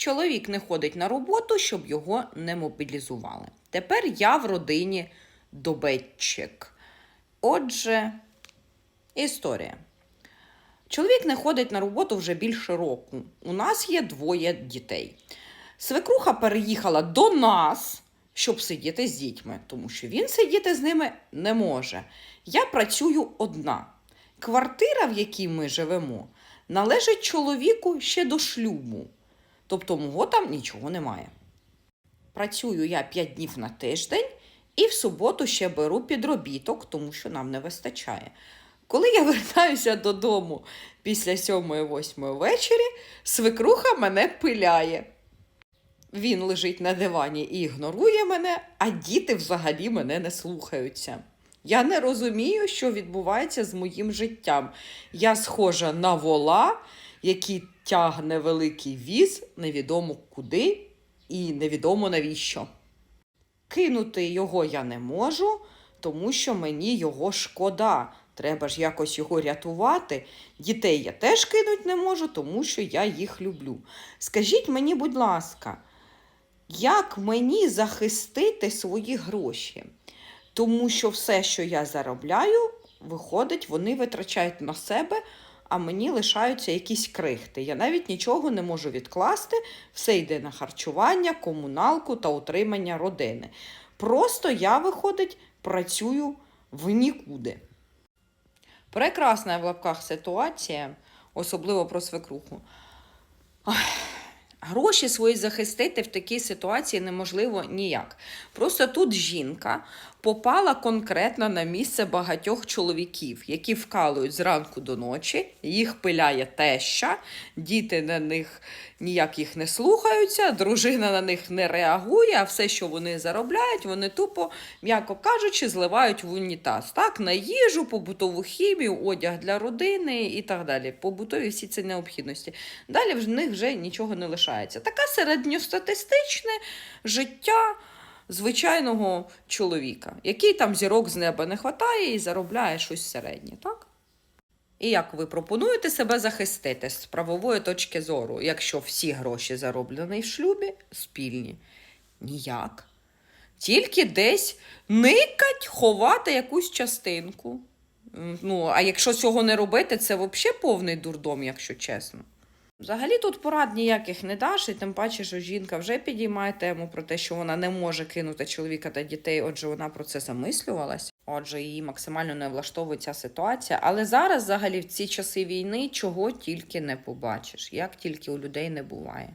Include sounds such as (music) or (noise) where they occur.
Чоловік не ходить на роботу, щоб його не мобілізували. Тепер я в родині добетчик. Отже, історія. Чоловік не ходить на роботу вже більше року. У нас є двоє дітей. Свекруха переїхала до нас, щоб сидіти з дітьми, тому що він сидіти з ними не може. Я працюю одна. Квартира, в якій ми живемо, належить чоловіку ще до шлюбу. Тобто мого там нічого немає. Працюю я 5 днів на тиждень і в суботу ще беру підробіток, тому що нам не вистачає. Коли я (laughs) вертаюся додому після 7-8 вечері, свекруха мене пиляє. Він лежить на дивані і ігнорує мене, а діти взагалі мене не слухаються. Я не розумію, що відбувається з моїм життям. Я схожа на вола, який тягне великий віз невідомо куди і невідомо навіщо. Кинути його я не можу, тому що мені його шкода. Треба ж якось його рятувати. Дітей я теж кинуть не можу, тому що я їх люблю. Скажіть мені, будь ласка, як мені захистити свої гроші? Тому що все, що я заробляю, виходить, вони витрачають на себе, а мені лишаються якісь крихти. Я навіть нічого не можу відкласти, все йде на харчування, комуналку та утримання родини. Просто я, виходить, працюю в нікуди. Прекрасна в лапках ситуація, особливо про свекруху. Гроші свої захистити в такій ситуації неможливо ніяк. Просто тут жінка попала конкретно на місце багатьох чоловіків, які вкалують зранку до ночі, їх пиляє теща, діти на них ніяк їх не слухаються, дружина на них не реагує, а все, що вони заробляють, вони тупо, м'яко кажучи, зливають в унітаз. Так, на їжу, побутову хімію, одяг для родини і так далі. Побутові всі ці необхідності. Далі в них вже нічого не лишається. Таке середньостатистичне життя звичайного чоловіка, який там зірок з неба не хватає і заробляє щось середнє, так? І як ви пропонуєте себе захистити з правової точки зору, якщо всі гроші зароблені в шлюбі спільні? Ніяк. Тільки десь никать, ховати якусь частинку. Ну, а якщо цього не робити, це взагалі повний дурдом, якщо чесно. Взагалі тут порад ніяких не даш, і тим паче, що жінка вже підіймає тему про те, що вона не може кинути чоловіка та дітей, отже, вона про це замислювалась. Отже, її максимально не влаштовує ця ситуація. Але зараз, взагалі, в ці часи війни чого тільки не побачиш, як тільки у людей не буває.